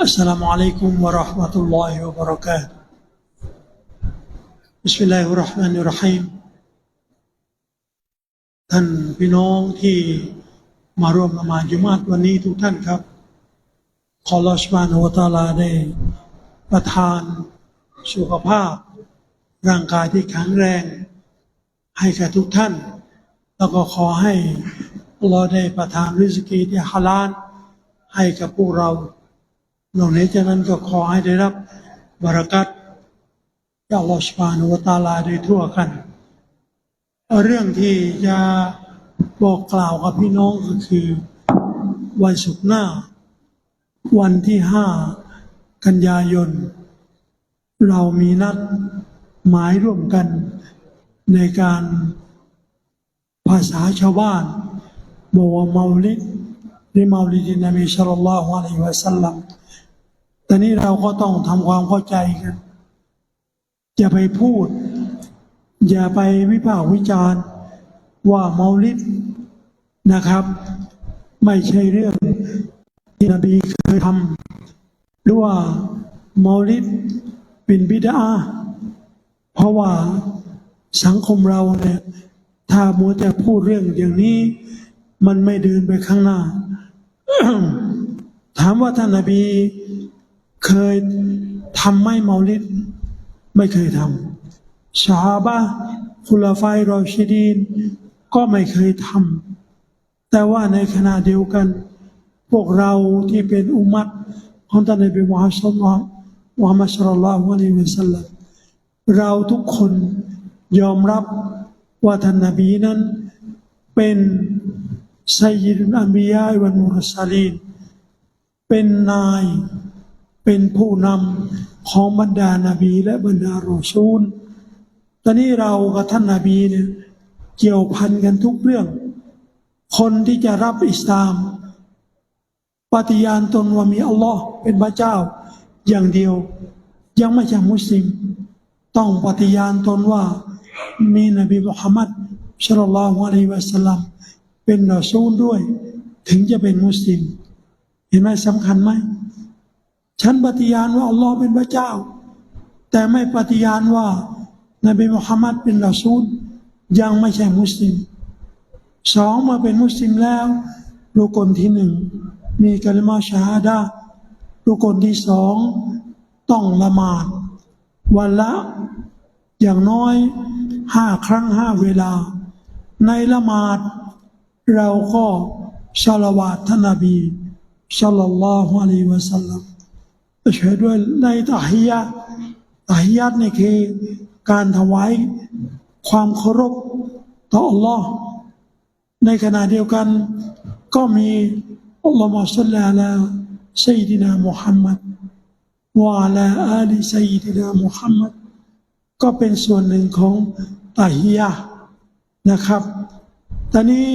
السلام عليكم ورحمة الله وبركاته بسم الله الرحمن الرحيم ท่านพี่น้องที่มาร่วมละหมาดจุมาตวันนี้ทุกท่านครับ ขอลอชบานวตาลาได้ประทานสุขภาพ ร่างกายที่แข็งแรง ให้แก่ทุกท่าน แล้วก็ขอให้อัลลอฮ์ได้ประทานริสกีที่ฮาลาลให้กับพวกเรา นอก เหนือจากนั้นก็ขอให้ได้รับบารักัตจากอัลลอฮฺสุบานุวตาลาโดยทั่วกัน เรื่องที่จะบอกกล่าวกับพี่น้องก็คือ วันศุกร์หน้า วันที่ห้ากันยายน เรามีนัดหมายร่วมกันในการภาษาชาวบ้านบอกว่าเมาลิดหรือเมาลิดินนบีชัลลัลลอฮุอะลัยฮิวะสัลลัม แต่นี้เราก็ต้องทำความเข้าใจกัน อย่าไปพูด อย่าไปวิพากษ์วิจารณ์ ว่าเมาลิดนะครับ ไม่ใช่เรื่องที่นบีเคยทำหรือว่าเมาลิดเป็นบิดาเพราะว่าสังคมเราเนี่ยถ้ามัวแต่พูดเรื่องอย่างนี้ มันไม่เดินไปข้างหน้า ถามว่าท่านนบี เคยทำไม่เมาลิดไม่เคยทำชาบะคุลาไฟรอชิดีน ก็ไม่เคยทำแต่ว่าในขณะเดียวกัน พวกเราที่เป็นอุมัตของท่านนบีมุฮัมมัดสุลลัลมุฮัมมัดสุลลัลลอฮุอะลัยฮิวะสัลลัมเราทุกคนยอมรับว่าท่านนบีนั้นเป็นไซยิดุลอัมบิยาวันมุรสลีนเป็นนาย เป็นผู้นำของบรรดานาบีและบรรดารอซูลตอนนี้เรากับท่านนาบีเนี่ยเกี่ยวพันกันทุกเรื่อง คนที่จะรับอิสลาม ปฏิญาณตนว่ามีอัลลอฮ์เป็นพระเจ้า อย่างเดียว ยังไม่ใช่มุสลิม ต้องปฏิญาณตนว่ามีนบีมุฮัมมัดชัลลัลลอฮุอะลัยวะสัลลัมเป็นรอซูลด้วย ถึงจะเป็นมุสลิม เห็นไหมสำคัญไหม ฉันปฏิญาณว่าอัลลอฮ์เป็นพระเจ้า แต่ไม่ปฏิญาณว่านบีมุฮัมมัดเป็นรอซูล ยังไม่ใช่มุสลิมสองมาเป็นมุสลิมแล้วรุกลที่หนึ่งมีกลิมาชาฮาดารุกลที่สองต้องละหมาดวันละอย่างน้อยห้าครั้งห้าเวลา ในละหมาด เราก็ชาลาวาตท่านนบีชัลลัลลอฮุอะลัยฮิวะสัลลัม ช่วยด้วยในตาฮิยะตาฮิยัตนี่คือการถวายความเคารพต่ออัลลอฮ์ในขณะเดียวกัน ก็มีอัลลอฮ์มาสัลลัลาสัยดินามุฮัมมัดวะลาอาลีสัยดินามุฮัมมัดก็เป็นส่วนหนึ่งของตาฮิยะนะครับตอนนี้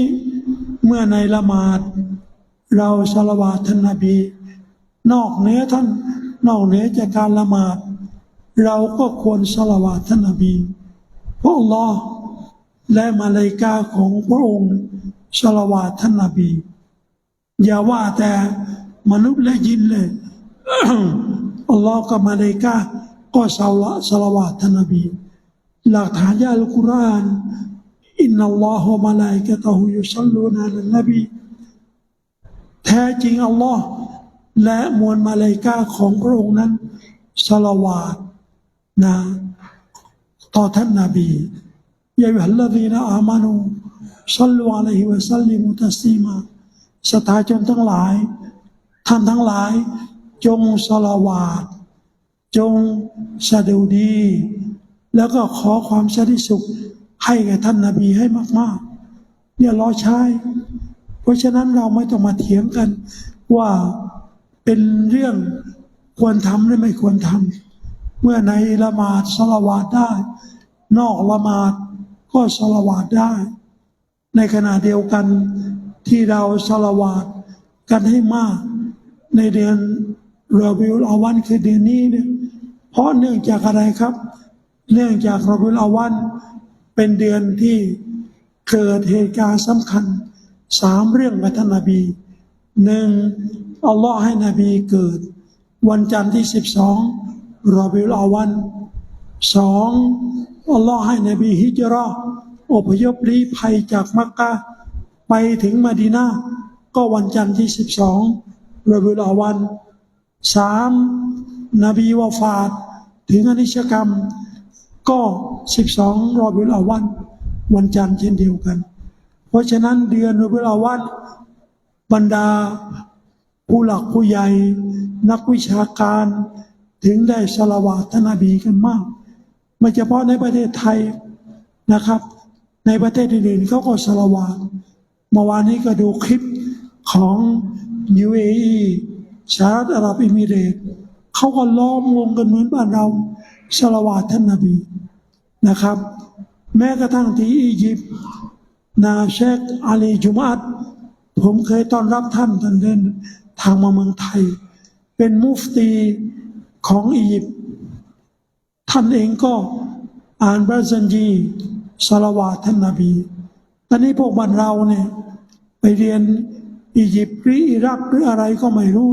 เมื่อในละหมาด เราสละวาท่านนบี นอกเหนือท่าน นอกเหนือจากการละหมาด เราก็ควรสละวาท่านนบีเพราะอัลลอฮ์และมาเลายกาของพระองค์สละวาท่านนบี อย่าว่าแต่มนุษย์และยินเลยอัลลอฮ์กับมาเลายกาก็สละสละวาท่านนบี หลักฐานยาอัลกุรอาน อินนัลลอฮฺมาลาอิกะตะฮุยุซัลลูนาลันนบี แท้จริงอัลลอฮ์ และมวลมาเลายกาของพระองค์นั้นสละวาตนะต่อท่านนาบียายุฮัลลดีนะอามานูสัลลัลอะลัยฮิวะสัลลิมุตัสซีมาสถาชนทั้งหลาย ท่านทั้งหลาย จงสละวาตจงสะดุดี แล้วก็ขอความสันติสุขให้แก่ท่านนาบีให้มากๆ เนี่ยรอใช้ เพราะฉะนั้นเราไม่ต้องมาเถียงกันว่า เป็นเรื่องควรทำหรือไม่ควรทำเมื่อในละหมาดสละวาดได้ นอกละหมาดก็สละวาดได้ ในขณะเดียวกันที่เราสละวาดกันให้มาก ในเดือนรอบิลอาวันคือเดือนนี้เนี่ยเพราะเนื่องจากอะไรครับ เนื่องจากรอบิลอาวันเป็นเดือนที่เกิดเหตุการณ์สำคัญสามเรื่องกับท่านนบีหนึ่ง อัลลอฮ์ให้นบีเกิด วันจันทร์ที่สิบสองรอบิลอาวันสองอัลลอฮ์ให้นบีฮิจราะห์อพยพลี้ภัยจากมักกะไปถึงมะดีนาก็วันจันทร์ที่สิบสองรอบิลอาวันสามนบีวาฟาตถึงอนิชกรรม ก็สิบสองรอบิลอาวัน วันจันทร์เช่นเดียวกัน เพราะฉะนั้นเดือนรอบิลอาวันบรรดา ผู้หลักผู้ใหญ่ นักวิชาการถึงได้สละวาตท่านนบีกันมาก ไม่เฉพาะในประเทศไทยนะครับ ในประเทศอื่นๆเขาก็สละวาตเมื่อวานนี้ก็ดูคลิปของ UAE สหรัฐอาหรับเอมิเรตเขาก็ล้อมวงกันเหมือนบ้านเราสละวาตท่านนบีนะครับ แม้กระทั่งที่อียิปต์นาเชคอาลีจุมัดผมเคยต้อนรับท่านท่านเดิน ทางมาเมืองไทย เป็นมุฟตีของอียิปต์ท่านเองก็อ่านบราซันจีสลาวาท่านนาบีตอนนี้พวกบ้านเราเนี่ยไปเรียนอียิปต์หรืออิรักหรืออะไรก็ไม่รู้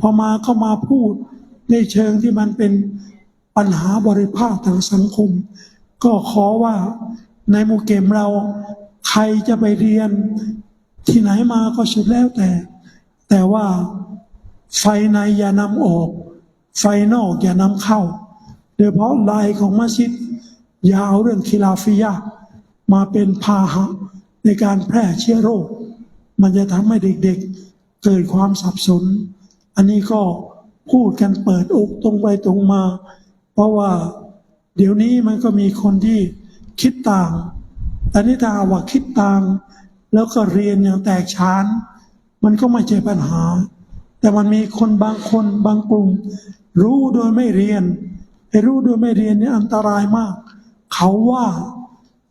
พอมาก็มาพูดในเชิงที่มันเป็นปัญหาบริภาคทางสังคม ก็ขอว่าในหมู่เกมเราใครจะไปเรียนที่ไหนมาก็สุดแล้วแต่ แต่ว่าไฟในอย่านำออก ไฟนอกอย่านำเข้า โดยเฉพาะลายของมัสยิดอย่าเอาเรื่องคิลาฟิยะห์มาเป็นพาหะในการแพร่เชื้อโรค มันจะทำให้เด็กๆเกิดความสับสน อันนี้ก็พูดกันเปิดอกตรงไปตรงมา เพราะว่าเดี๋ยวนี้มันก็มีคนที่คิดต่าง แต่นี่ถ้าว่าคิดต่าง แล้วก็เรียนอย่างแตกฉาน มันก็ไม่ใช่ปัญหา แต่มันมีคนบางคนบางกลุ่ม รู้โดยไม่เรียนไอ้รู้โดยไม่เรียนนี่อันตรายมาก เขาว่า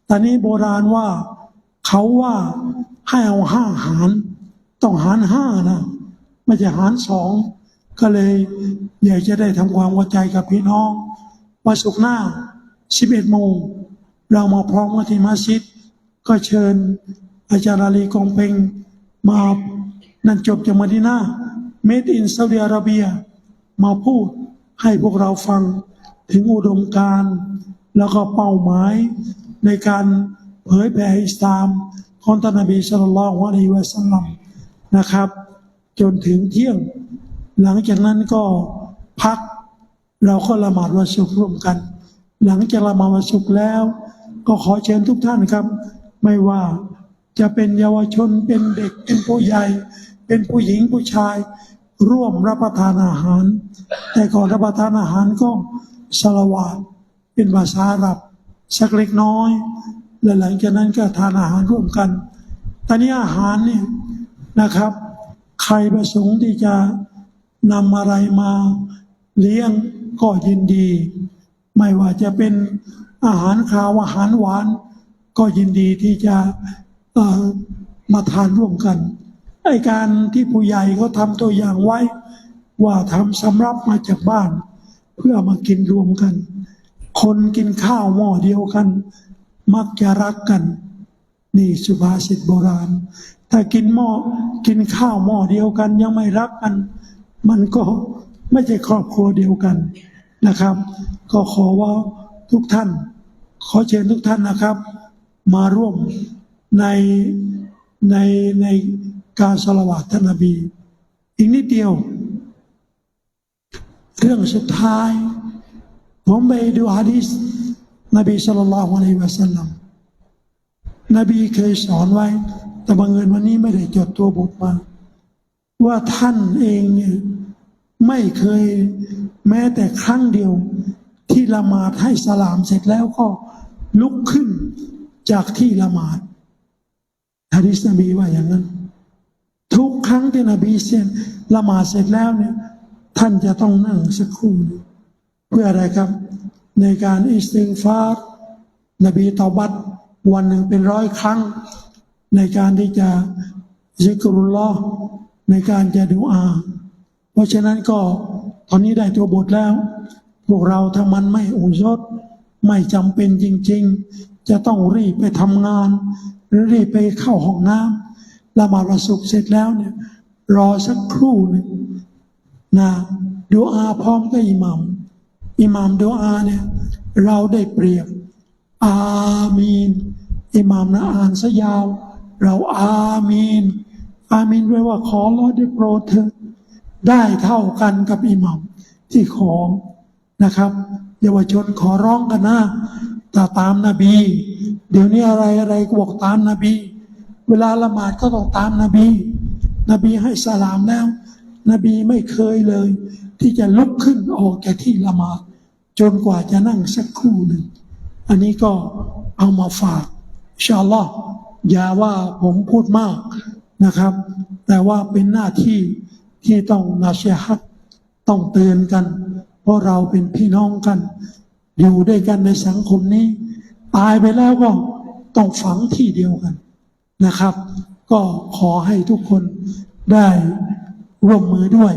ตอนนี้โบราณว่า เขาว่าให้เอาห้าหาร ต้องหารห้านะไม่ใช่หารสองก็เลยอยากจะได้ทำความเข้าใจกับพี่น้องวันศุกร์หน้า 11โมงเรามาพร้อมกันที่มัสยิด ก็เชิญอาจารย์อาลีกองเปงมา นั่นจบจากมดีนาเมดอินซาอุดิอาระเบีย มาพูดให้พวกเราฟังถึงอุดมการณ์แล้วก็เป้าหมายในการเผยแผ่อิสลามของท่านนบีสุลต่านละฮ์อิวะสัลลัมนะครับ จนถึงเที่ยง หลังจากนั้นก็พักเราก็ละหมาดวันศุกร์ร่วมกัน หลังจากละหมาดวันศุกร์แล้ว ก็ขอเชิญทุกท่านครับ ไม่ว่าจะเป็นเยาวชนเป็นเด็กเป็นผู้ใหญ่ เป็นผู้หญิงผู้ชายร่วมรับประทานอาหาร แต่ก่อนรับประทานอาหารก็สละวาดเป็นภาษาอาหรับสักเล็กน้อย และหลังจากนั้นก็ทานอาหารร่วมกัน ตอนนี้อาหารเนี่ยนะครับ ใครประสงค์ที่จะนำอะไรมาเลี้ยงก็ยินดี ไม่ว่าจะเป็นอาหารคาวอาหารหวาน ก็ยินดีที่จะมาทานร่วมกัน ไอการที่ผู้ใหญ่เขาทำตัวอย่างไว้ ว่าทำสำรับมาจากบ้าน เพื่อมากินรวมกัน คนกินข้าวหม้อเดียวกัน มักจะรักกัน นี่สุภาษิตโบราณ ถ้ากินหม้อกินข้าวหม้อเดียวกันยังไม่รักกัน มันก็ไม่ใช่ครอบครัวเดียวกันนะครับ ก็ขอว่าทุกท่าน ขอเชิญทุกท่านนะครับ มาร่วมในในใน การสละวาตท่านนบี อีกนิดเดียว เรื่องสุดท้าย ผมไปดูฮะดีษนบีสุลต่านละฮ์อะลัยฮิวะสัลลัมนบีเคยสอนไว้ แต่บังเอิญวันนี้ไม่ได้จดตัวบทมา ว่าท่านเองเนี่ยไม่เคยแม้แต่ครั้งเดียว ที่ละหมาดให้สลามเสร็จแล้วก็ลุกขึ้นจากที่ละหมาดฮะดิษนบีว่าอย่างนั้น ครั้งที่นบีเสร็จละหมาดเสร็จแล้วเนี่ยท่านจะต้องนั่งสักครู่เพื่ออะไรครับ ในการอิสติงฟาร์นบีตอบัตวันหนึ่งเป็นร้อยครั้ง ในการที่จะซิกรุลลอฮ์ในการจะดูอา เพราะฉะนั้นก็ตอนนี้ได้ตัวบทแล้ว พวกเราถ้ามันไม่อุยศไม่จำเป็นจริง ๆ จะต้องรีบไปทำงาน หรือรีบไปเข้าห้องน้ำ ละหมาดวันศุกร์เสร็จแล้วเนี่ย รอสักครู่นึ่งนะดูอาพร้อมกับอิหมัมอิหมัมดูอาเนี่ย เราได้เปรียบ อามีน อิหมัมนะอ่านซะยาว เราอามีน อามีนแปลว่าขอรอได้โปรดเถอะได้เท่ากันกับอิหมัมที่ขอนะครับ เยาวชนขอร้องกันนะแต่ตามนาบี เดี๋ยวนี้อะไรอะไรก็บอกตามนาบี เวลาละหมาดก็ต้องตามนาบี นบีให้สลามแล้ว นบีไม่เคยเลย ที่จะลุกขึ้นออกจากที่ละหมาดจนกว่าจะนั่งสักครู่หนึ่ง อันนี้ก็เอามาฝากชาลลออย่าว่าผมพูดมากนะครับ แต่ว่าเป็นหน้าที่ที่ต้องนาเชียฮัดต้องเตือนกัน เพราะเราเป็นพี่น้องกัน อยู่ด้วยกันในสังคมนี้ ตายไปแล้วก็ต้องฝังที่เดียวกัน นะครับ ก็ขอให้ทุกคนได้ร่วมมือด้วย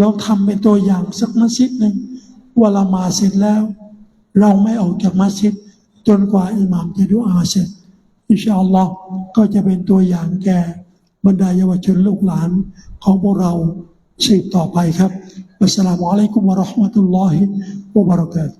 ลองทำเป็นตัวอย่างสักมัสยิดหนึ่งว่าละมาเสร็จแล้ว เราไม่ออกจากมัสยิดจนกว่าอิหม่ามจะดูอาเสร็จอิชาอัลลอฮ์ก็จะเป็นตัวอย่างแก่บรรดาเยาวชนลูกหลานของพวกเราสืบต่อไปครับอัสสลามุอะลัยกุมวะราะห์มะตุลลอฮิวะบะเราะกาตุ